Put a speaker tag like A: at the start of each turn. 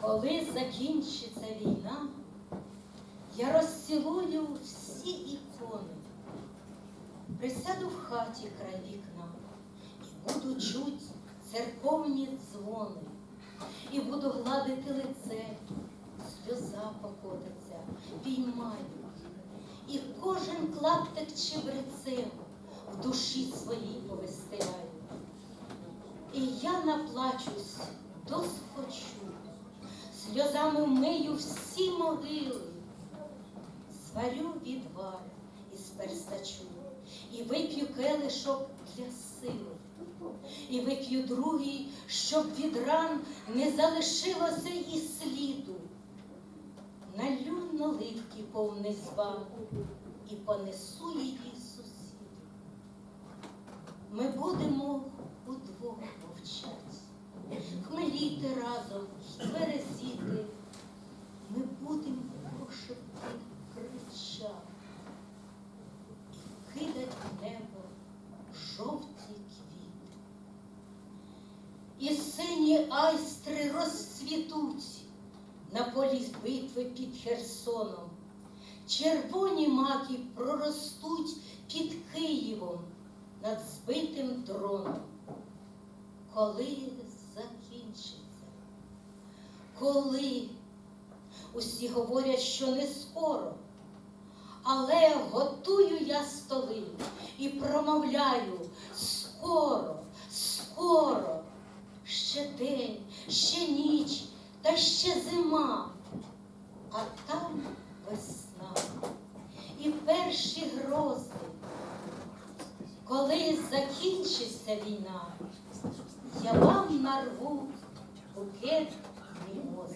A: Коли закінчиться війна, я розцілую всі ікони, присяду в хаті край вікна і буду чуть церковні дзвони, і буду гладити лице, сльоза покотиться, піймаю, і кожен клаптик чебрецем в душі своїй повистираю. І я наплачусь досхочу, сльозами вмию всі могили, зварю відвар із перстачу і вип'ю келишок для сили, і вип'ю другий, щоб від ран не залишилося і сліду. Налю наливки повний зван і понесу її сусіду. Ми будемо удвох мовчать, хмеліти разом І сині айстри розцвітуть на полі битви під Херсоном. Червоні маки проростуть під Києвом над збитим дроном. Коли закінчиться? Коли? Усі говорять, що не скоро. Але готую я столи і промовляю скоро, скоро, ще день, ще ніч, та ще зима, а там весна і перші грози. Коли закінчиться війна, я вам нарву букет мімоз.